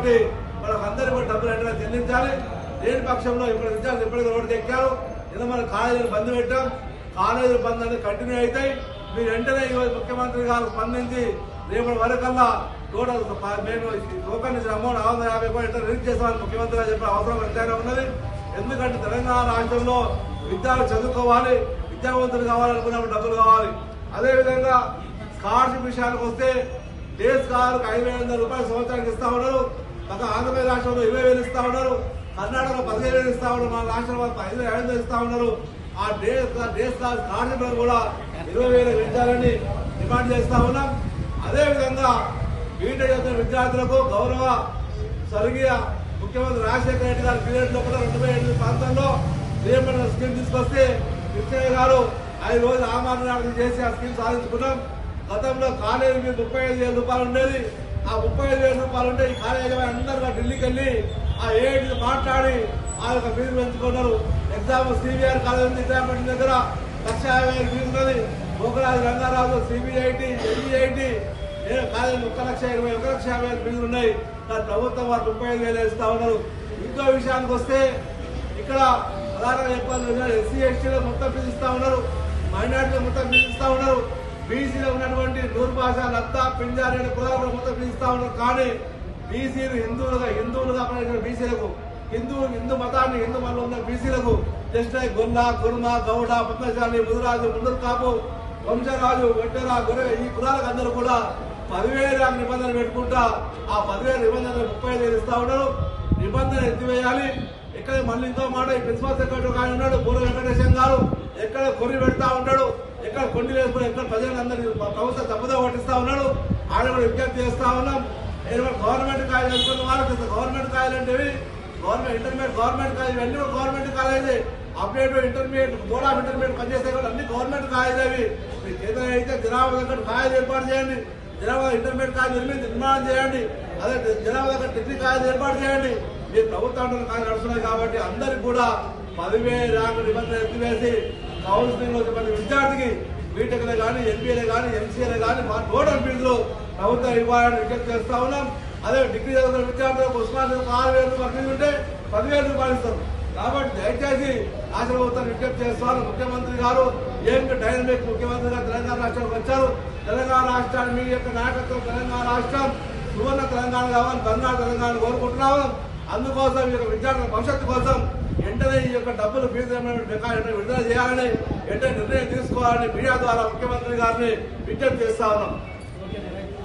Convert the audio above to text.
కాబట్టి మనకు అందరూ డబ్బులు అంటే చెల్లించాలి? లేని పక్షంలో ఇప్పుడు విద్యార్థులు ఇప్పటికీ రోడ్డు ఎక్కారు. ఇలా మన కాలేజీలు బంద్ పెట్టాం. కాలేజీలు బంద్ అనేది కంటిన్యూ అవుతాయి. మీరు వెంటనే ఈరోజు ముఖ్యమంత్రి గారు స్పందించి రేపటి వరకల్లా టోటల్ మేము టోకన్ ఇచ్చిన అమౌంట్ ఆరు వందల యాభై కోట్లు రిలీజ్ చేస్తామని ముఖ్యమంత్రి గారు చెప్పిన అవసరం ఎంతైనా ఉన్నది. ఎందుకంటే తెలంగాణ రాష్ట్రంలో విద్యార్థులు చదువుకోవాలి విద్యావంతులు కావాలనుకున్నప్పుడు డబ్బులు కావాలి. అదేవిధంగా స్కాలర్షిప్ విషయానికి వస్తే డే స్కాలర్కి ఐదు వేల వందల రూపాయలు సంవత్సరానికి ఇస్తా ఉన్నారు. పక్క ఆంధ్రప్రదేశ్ రాష్ట్రంలో ఇరవై వేలు ఇస్తా ఉన్నారు కర్ణాటకలో పదిహేను వేలు ఇస్తా ఉన్నారు మన రాష్ట్రంలో ఐదు వేల ఐదు ఇస్తా ఉన్నారు. ఆ డే డే స్కాలర్ కూడా ఇరవై వేలు పెంచాలని డిమాండ్ చేస్తా ఉన్నాం. అదేవిధంగా బీటెక్ చదువుతున్న విద్యార్థులకు గౌరవ స్వర్గీయ ముఖ్యమంత్రి రాజశేఖర రెడ్డి గారి పీరియడ్లో కూడా రెండు వేల ఎనిమిది ప్రాంతంలో నియమన స్కీమ్ తీసుకొస్తే కృష్ణయ్య గారు ఐదు రోజులు ఆమరణ చేసి ఆ స్కీమ్ సాధించుకున్నాం. గతంలో కాలేజీ మీద ముప్పై ఐదు వేల రూపాయలు ఉండేది. ఆ ముప్పై ఐదు వేల రూపాయలు ఉంటే ఈ కాలేజీ అందరూ ఢిల్లీకి వెళ్ళి ఆ ఏడు మాట్లాడి ఆ యొక్క ఫీజు పెంచుకున్నారు. ఎగ్జామ్ సిబిఆర్ కాలేజ్ ఎగ్జామ్ దగ్గర లక్ష యాభై వేలు ఫీజు ఉన్నది. భోగరాజు రంగారావు సిబిఐటి ఎన్ఈఐటి నేను కాలేజీ ఒక లక్ష ఇరవై ఒక లక్ష యాభై ఐదు ఫీజులు ఉన్నాయి. దాని ప్రభుత్వం వారు ముప్పై ఐదు వేలు ఇస్తా ఉన్నారు. ఇంకో విషయానికి వస్తే ఇక్కడ ప్రధానంగా చెప్పాలి ఎస్సీ ఎస్టీలో మొత్తం ఫీజు ఇస్తా ఉన్నారు. మైనార్టీలో మొత్తం ఫీజు ఇస్తా ఉన్నారు. బీసీలో ఉన్నటువంటి నూరు భాష లత్తా పింజారి అనే కులాలు మొత్తం పిలుస్తా ఉన్నారు. కానీ బీసీలు హిందువులుగా హిందువులుగా పనిచేసిన బీసీలకు హిందూ హిందూ మతాన్ని హిందూ మతంలో ఉన్న బీసీలకు జస్ట్ లైక్ గొల్ల కుర్మ గౌడ పద్మశాలి ముదురాజు ముందరు కాపు వంశరాజు వెట్టరా గొర్రె ఈ కులాలకు అందరూ కూడా పదివేల నిబంధనలు పెట్టుకుంటా ఆ పదివేల నిబంధనలు ముప్పై ఐదు ఇస్తా ఉన్నారు. నిబంధన ఎత్తివేయాలి. ఇక్కడ మళ్ళీ ఇంకో మాట ఈ ప్రిన్సిపల్ సెక్రటరీ ఆయన ఉన్నాడు పూర్వ వెంకటేశం గారు. ఎక్కడ కొర్రి పెడతా ఉంటాడు ఎక్కడ కొండి వేసుకుని ఎక్కడ ప్రజలందరూ ప్రభుత్వం తప్పుదో పట్టిస్తా ఉన్నాడు. ఆయన కూడా విజ్ఞప్తి చేస్తా ఉన్నాం. గవర్నమెంట్ కాలేజ్ అనుకున్న వాళ్ళకి గవర్నమెంట్ కాలేజ్ అంటే గవర్నమెంట్ ఇంటర్మీడియట్ గవర్నమెంట్ కాలేజ్ ఇవన్నీ కూడా government college update intermediate board of intermediate పనిచేసే కూడా అన్ని గవర్నమెంట్ కాలేజీ అవి. మీ చేత అయితే జనాభా దగ్గర కాలేజ్ ఏర్పాటు చేయండి. జనాభా ఇంటర్మీడియట్ కాలేజ్ నిర్మించి నిర్మాణం చేయండి. అదే జనాభా దగ్గర డిగ్రీ కాలేజ్ ఏర్పాటు చేయండి. మీరు ప్రభుత్వం కాలేజ్ నడుస్తున్నాయి కాబట్టి అందరికి కూడా పదివేలు ర్యాంకు నిబంధన ఎత్తివేసి కౌన్సిలింగ్లో చెప్పిన విద్యార్థికి బీటెక్లే కానీ ఎంబీఏలే కానీ ఎంసీఏలే కానీ మా టోటల్ ఫీజులు ప్రభుత్వం ఇవ్వాలని విజ్ఞప్తి చేస్తా ఉన్నాం. అదే డిగ్రీ చదువుతున్న విద్యార్థులకు ఉస్మానియాకు ఆరు వేల రూపాయలు ఉంటే పదివేల రూపాయలు ఇస్తారు కాబట్టి దయచేసి రాష్ట్ర ప్రభుత్వాన్ని విజ్ఞప్తి చేస్తాను ముఖ్యమంత్రి గారు ఏం డైనమిక్ ముఖ్యమంత్రిగా తెలంగాణ రాష్ట్రానికి వచ్చారు? తెలంగాణ రాష్ట్రాన్ని మీ యొక్క నాయకత్వం తెలంగాణ రాష్ట్రం సువర్ణ తెలంగాణ కావాలి బంగారు తెలంగాణ కోరుకుంటున్నాము. అందుకోసం ఈ యొక్క విద్యార్థుల భవిష్యత్తు కోసం వెంటనే ఈ యొక్క డబ్బులు ఫీజు విడుదల చేయాలని వెంటనే నిర్ణయం తీసుకోవాలని మీడియా ద్వారా ముఖ్యమంత్రి గారిని విజ్ఞప్తి చేస్తా ఉన్నాం.